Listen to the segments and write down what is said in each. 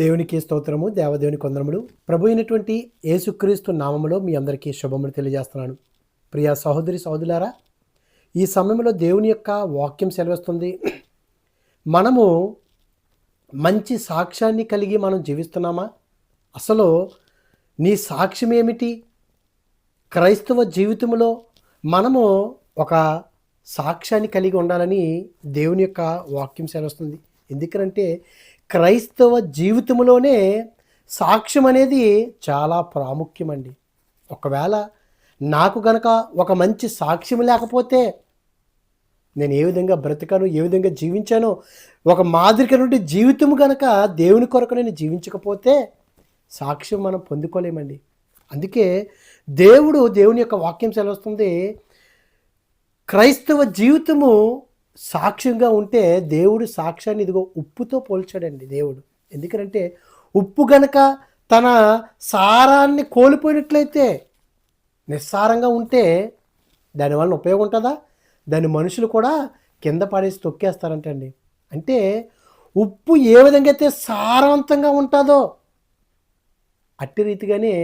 దేవునికి స్తోత్రము దేవదేవుని కొందరములు. ప్రభు అయినటువంటి యేసుక్రీస్తు నామములో మీ అందరికీ శుభములు తెలియజేస్తున్నాను. ప్రియా సహోదరి సహోదరులారా ఈ సమయంలో దేవుని యొక్క వాక్యం సెలవిస్తుంది. మనము మంచి సాక్ష్యాన్ని కలిగి మనం జీవిస్తున్నామా? అసలు నీ సాక్ష్యం ఏమిటి? క్రైస్తవ జీవితంలో మనము ఒక సాక్ష్యాన్ని కలిగి ఉండాలని దేవుని యొక్క వాక్యం సెలవుస్తుంది. ఎందుకంటే క్రైస్తవ జీవితంలోనే సాక్ష్యం అనేది చాలా ప్రాముఖ్యమండి. ఒకవేళ నాకు గనక ఒక మంచి సాక్ష్యం లేకపోతే నేను ఏ విధంగా బ్రతికాను ఏ విధంగా జీవించానో ఒక మాదిరిక నుండి జీవితం గనక దేవుని కొరకు నేను జీవించకపోతే సాక్ష్యం మనం పొందుకోలేమండి. అందుకే దేవుడు దేవుని యొక్క వాక్యం సెలవుస్తుంది క్రైస్తవ జీవితము సాక్ష్యంగా ఉంటే దేవుడు సాక్ష్యాన్ని ఇదిగో ఉప్పుతో పోల్చాడండి దేవుడు. ఎందుకంటే ఉప్పు గనక తన సారాన్ని కోల్పోయినట్లయితే నిస్సారంగా ఉంటే దానివల్ల ఉపయోగం ఉంటుందా? దాని మనుషులు కూడా కింద పడేసి తొక్కేస్తారంటండి. అంటే ఉప్పు ఏ విధంగా అయితే సారవంతంగా ఉంటుందో అట్టి రీతిగానే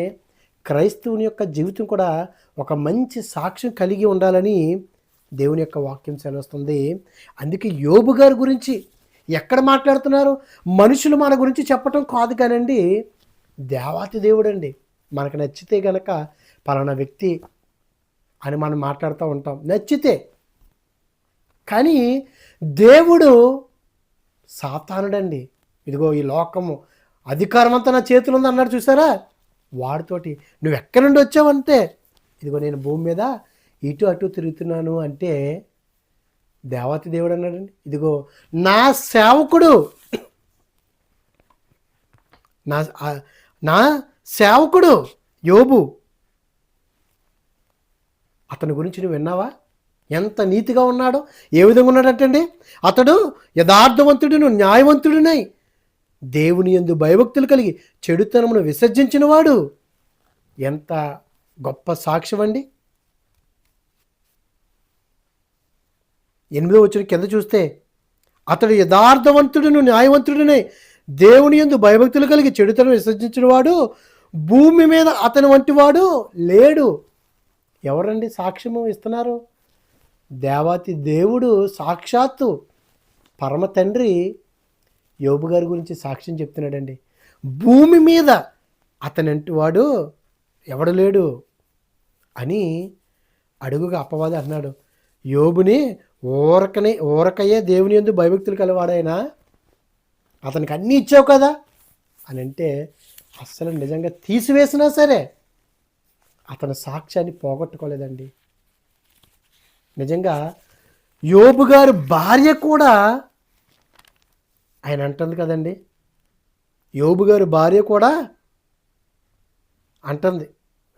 క్రైస్తవుని యొక్క జీవితం కూడా ఒక మంచి సాక్ష్యం కలిగి ఉండాలని దేవుని యొక్క వాక్యం సెలవుస్తుంది. అందుకే యోబు గారి గురించి ఎక్కడ మాట్లాడుతున్నారు? మనుషులు మన గురించి చెప్పటం కాదు కానండి దేవాతి దేవుడండి. మనకు నచ్చితే గనక పలానా వ్యక్తి అని మనం మాట్లాడుతూ ఉంటాం. నచ్చితే. కానీ దేవుడు సాతానుడండి. ఇదిగో ఈ లోకము అధికారం అంతా నా చేతులు ఉంది అన్నాడు చూసారా? వాడితోటి నువ్వు ఎక్కడి నుండి వచ్చావంటే ఇదిగో నేను భూమి మీద ఇటు అటు తిరుగుతున్నాను అంటే దేవత దేవుడు అన్నాడండి. ఇదిగో నా సేవకుడు నా నా సేవకుడు యోబు అతని గురించి నువ్వు విన్నావా? ఎంత నీతిగా ఉన్నాడో ఏ విధంగా ఉన్నాడటండి? అతడు యథార్థవంతుడును న్యాయవంతుడునై దేవుని ఎందు భయభక్తులు కలిగి చెడుతనమును విసర్జించినవాడు. ఎంత గొప్ప సాక్ష్యం అండి ఎనిమిదో వచ్చిన కింద చూస్తే అతడు యథార్థవంతుడును న్యాయవంతుడునే దేవుని యందు భయభక్తులు కలిగి చెడుతను విసర్జించిన వాడు భూమి మీద అతని వంటి వాడు లేడు. ఎవరండి సాక్ష్యము ఇస్తున్నారు? దేవాతి దేవుడు సాక్షాత్తు పరమ తండ్రి యోబు గారి గురించి సాక్ష్యం చెప్తున్నాడండి. భూమి మీద అతనంటి వాడు ఎవడు లేడు అని అడుగుగా అపవాది అన్నాడు. యోబుని ఊరకనే ఊరకయ్యే దేవుని ఎందు భయభక్తులు కలవాడైనా అతనికి అన్నీ ఇచ్చావు కదా అని అంటే అస్సలు నిజంగా తీసివేసినా సరే అతని సాక్ష్యాన్ని పోగొట్టుకోలేదండి. నిజంగా యోబు గారి భార్య కూడా ఆయన అంటుంది కదండి. యోబు గారి భార్య కూడా అంటుంది.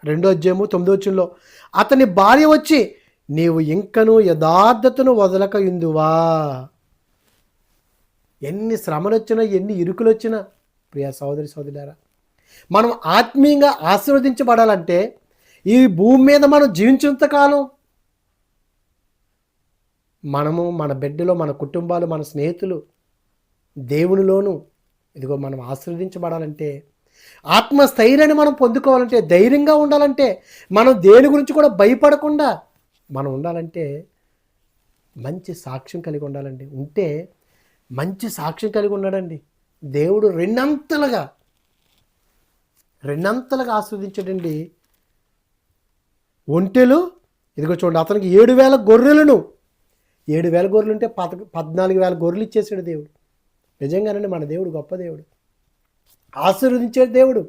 రెండో అధ్యాయము తొమ్మిదో వచ్చంలో అతని భార్య వచ్చి నీవు ఇంకను యథార్థతను వదలక ఇందువా? ఎన్ని శ్రమలు వచ్చినా ఎన్ని ఇరుకులు వచ్చినా ప్రియ సోదరి సోదరులారా మనం ఆత్మీయంగా ఆశీర్వదించబడాలంటే ఈ భూమి మీద మనం జీవించినంత కాలం మనము మన బిడ్డలో మన కుటుంబాలు మన స్నేహితులు దేవునిలోను ఇదిగో మనం ఆశీర్వదించబడాలంటే ఆత్మస్థైర్యాన్ని మనం పొందుకోవాలంటే ధైర్యంగా ఉండాలంటే మనం దేని గురించి కూడా భయపడకుండా మనం ఉండాలంటే మంచి సాక్ష్యం కలిగి ఉండాలండి. ఉంటే మంచి సాక్ష్యం కలిగి ఉన్నాడండి. దేవుడు రెండంతలుగా రెండంతలుగా ఆస్వాదించాడండి. ఒంటెలు ఇదిగో చూడండి అతనికి ఏడు వేల గొర్రెలను ఏడు వేల గొర్రెలు ఉంటే పద పద్నాలుగు వేల గొర్రెలు ఇచ్చేసాడు దేవుడు. నిజంగానండి మన దేవుడు గొప్ప దేవుడు. ఆశీర్వదించాడు దేవుడు.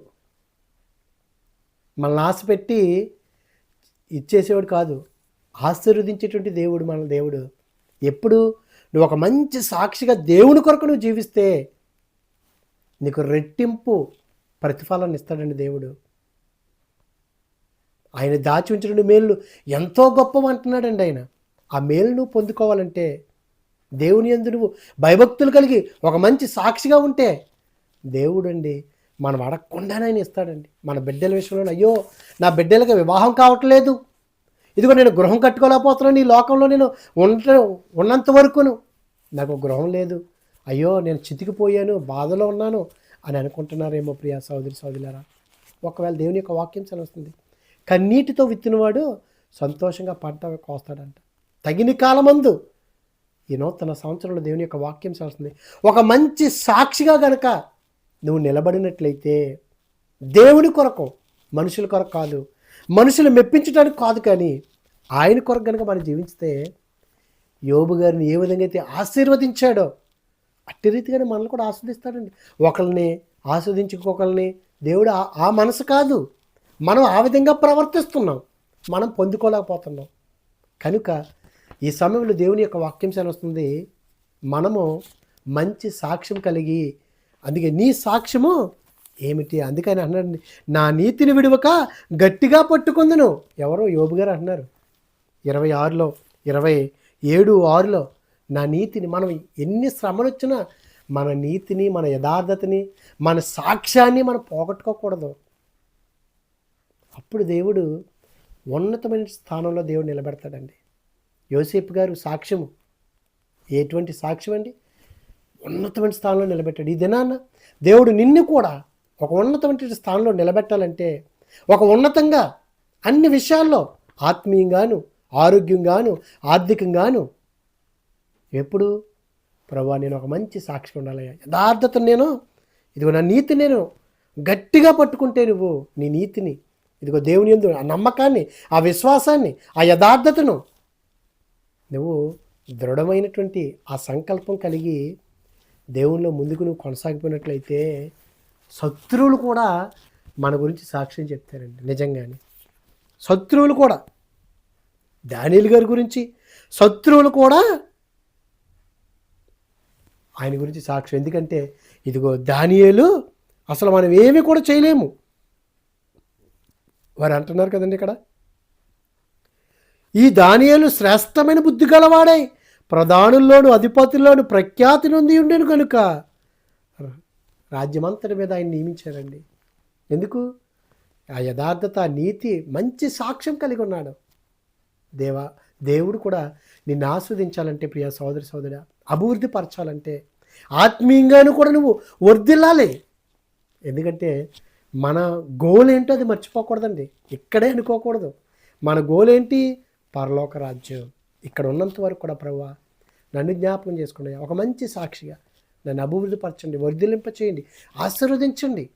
మనల్ని ఆశ పెట్టి ఇచ్చేసేవాడు కాదు. ఆశీర్వదించేటువంటి దేవుడు మన దేవుడు. ఎప్పుడు నువ్వు ఒక మంచి సాక్షిగా దేవుని కొరకు నువ్వు జీవిస్తే నీకు రెట్టింపు ప్రతిఫలాన్ని ఇస్తాడండి దేవుడు. ఆయన దాచి ఉంచిన మేలు ఎంతో గొప్ప అంటున్నాడండి ఆయన. ఆ మేలు నువ్వు పొందుకోవాలంటే దేవుని ఎందు నువ్వు భయభక్తులు కలిగి ఒక మంచి సాక్షిగా ఉంటే దేవుడు అండి మనం అడగకుండానే ఆయన ఇస్తాడండి. మన బిడ్డల విషయంలో అయ్యో నా బిడ్డలకి వివాహం కావట్లేదు. ఇదిగో నేను గృహం కట్టుకోలేకపోతున్నాను ఈ లోకంలో నేను ఉండ ఉన్నంత వరకును. నాకు గృహం లేదు. అయ్యో నేను చితికిపోయాను బాధలో ఉన్నాను అని అనుకుంటున్నారేమో ప్రియా సోదరి సోదరులారా ఒకవేళ దేవుని యొక్క వాక్యం సెలవుస్తుంది కన్నీటితో విత్తినవాడు సంతోషంగా పంట కోస్తాడంట తగిన కాలమందు ఈ నూతన సంవత్సరంలో దేవుని యొక్క వాక్యం సెలవుస్తుంది ఒక మంచి సాక్షిగా గనక నువ్వు నిలబడినట్లయితే దేవుని కొరకు మనుషుల కొరకు కాదు మనుషులు మెప్పించడానికి కాదు కానీ ఆయన కొరకు కనుక మనం జీవించితే యోబు గారిని ఏ విధంగా అయితే ఆశీర్వదించాడో అట్టి రీతిగానే మనల్ని కూడా ఆస్వాదిస్తాడండి. ఒకరిని ఆస్వాదించుకోకల్ని దేవుడు ఆ- ఆ మనసు కాదు. మనం ఆ విధంగా ప్రవర్తిస్తున్నాం. మనం పొందుకోలేకపోతున్నాం. కనుక ఈ సమయంలో దేవుని యొక్క వాక్యం వస్తుంది. మనము మంచి సాక్ష్యం కలిగి అందుకే నీ సాక్ష్యము ఏమిటి? అందుకని అన్నాడు నా నీతిని విడువక గట్టిగా పట్టుకుందును. ఎవరో యోబు గారు అంటున్నారు. ఇరవై ఆరులో ఇరవై ఏడు ఆరులో నా నీతిని మనం ఎన్ని శ్రమలు వచ్చినా మన నీతిని మన యథార్థతని మన సాక్ష్యాన్ని మనం పోగొట్టుకోకూడదు. అప్పుడు దేవుడు ఉన్నతమైన స్థానంలో దేవుడు నిలబెడతాడండి. యోసేపు గారు సాక్ష్యము. ఎటువంటి సాక్ష్యం అండి ఉన్నతమైన స్థానంలో నిలబెట్టాడు. ఈ దినాన్న దేవుడు నిన్ను కూడా ఒక ఉన్నతమైన స్థానంలో నిలబెట్టాలంటే ఒక ఉన్నతంగా అన్ని విషయాల్లో ఆత్మీయంగాను ఆరోగ్యంగాను ఆర్థికంగాను ఎప్పుడు ప్రభా నేను ఒక మంచి సాక్షి ఉండాలయ్యా. యథార్థతను నేను ఇదిగో నా నీతి నేను గట్టిగా పట్టుకుంటే నువ్వు నీ నీతిని ఇదిగో దేవుని ఎందు ఆ నమ్మకాన్ని ఆ విశ్వాసాన్ని ఆ యథార్థతను నువ్వు దృఢమైనటువంటి ఆ సంకల్పం కలిగి దేవునిలో ముందుకు నువ్వు కొనసాగిపోయినట్లయితే శత్రువులు కూడా మన గురించి సాక్ష్యం చెప్తారండి నిజంగానే. శత్రువులు కూడా దానియలు గారి గురించి శత్రువులు కూడా ఆయన గురించి సాక్ష్యం. ఎందుకంటే ఇదిగో దానియేలు అసలు మనం ఏమీ కూడా చేయలేము. వారు అంటున్నారు కదండి ఇక్కడ. ఈ దానియలు శ్రేష్టమైన బుద్ధి గలవాడై ప్రధానుల్లోను అధిపతుల్లోను ప్రఖ్యాతి నుండి ఉండేను కనుక రాజ్యమంతటి మీద ఆయన నియమించారండి. ఎందుకు? ఆ యథార్థత నీతి మంచి సాక్ష్యం కలిగి ఉన్నాడు. దేవా దేవుడు కూడా నిన్ను ఆస్వాదించాలంటే ప్రియ సోదరి సోదర అభివృద్ధి పరచాలంటే ఆత్మీయంగాను కూడా నువ్వు వర్ధిల్లాలి. ఎందుకంటే మన గోల్ ఏంటో అది మర్చిపోకూడదండి. ఇక్కడే అనుకోకూడదు. మన గోల్ ఏంటి? పరలోక రాజ్యం. ఇక్కడ ఉన్నంత వరకు కూడా ప్రభా నన్ను జ్ఞాపకం చేసుకోండి ఒక మంచి సాక్షిగా నన్ను అభివృద్ధి పరచండి వర్ధిలింప చేయండి ఆశీర్వదించండి.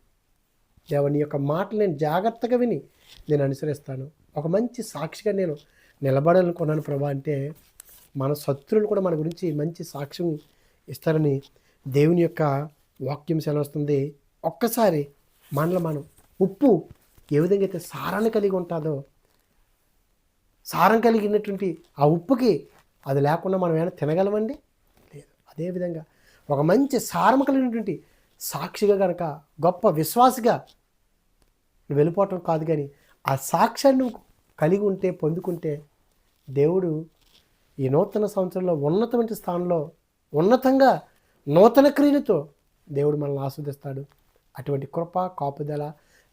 దేవుని యొక్క మాటలు నేను జాగ్రత్తగా విని నేను అనుసరిస్తాను. ఒక మంచి సాక్షిగా నేను నిలబడాలనుకున్నాను ప్రభా అంటే మన శత్రువులు కూడా మన గురించి మంచి సాక్ష్యం ఇస్తారని దేవుని యొక్క వాక్యం సెలవుస్తుంది. ఒక్కసారి మనలో మనం ఉప్పు ఏ విధంగా అయితే సారాన్ని కలిగి ఉంటుందో సారం కలిగినటువంటి ఆ ఉప్పుకి అది లేకుండా మనం ఏమైనా తినగలమండి? లేదు. అదేవిధంగా ఒక మంచి సారం కలిగినటువంటి సాక్షిగా కనుక గొప్ప విశ్వాసగా నువ్వు వెళ్ళిపోవటం కాదు కానీ ఆ సాక్ష్యాన్ని నువ్వు కలిగి ఉంటే పొందుకుంటే దేవుడు ఈ నూతన సంవత్సరంలో ఉన్నతమైన స్థానంలో ఉన్నతంగా నూతన క్రియలతో దేవుడు మనల్ని ఆస్వాదిస్తాడు. అటువంటి కృప కాపుదల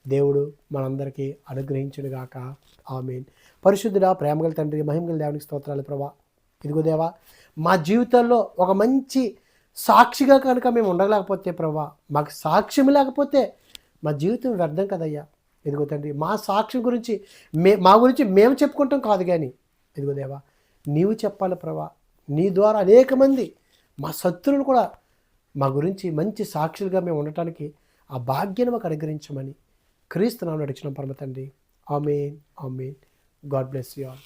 దేవుడు మనందరికీ అనుగ్రహించుడుగాక ఆమెన్. పరిశుద్ధుడా ప్రేమగల తండ్రి మహిమగల దేవునికి స్తోత్రాలు ప్రభా. ఇదిగో దేవా మా జీవితాల్లో ఒక మంచి సాక్షిగా కనుక మేము ఉండలేకపోతే ప్రభా మాకు సాక్ష్యం లేకపోతే మా జీవితం వ్యర్థం కదయ్యా. ఇదిగో తండ్రి మా సాక్ష్యం గురించి మే మా గురించి మేము చెప్పుకుంటాం కాదు కానీ ఇదిగో దేవా నీవు చెప్పాలి ప్రభా నీ ద్వారా అనేక మంది మా శత్రువులు కూడా మా గురించి మంచి సాక్షులుగా మేము ఉండటానికి ఆ భాగ్యం మాకు అనుగ్రహించమని క్రీస్తు నామం నడిచిన పరమ తండ్రి. Amen amen. God bless you all.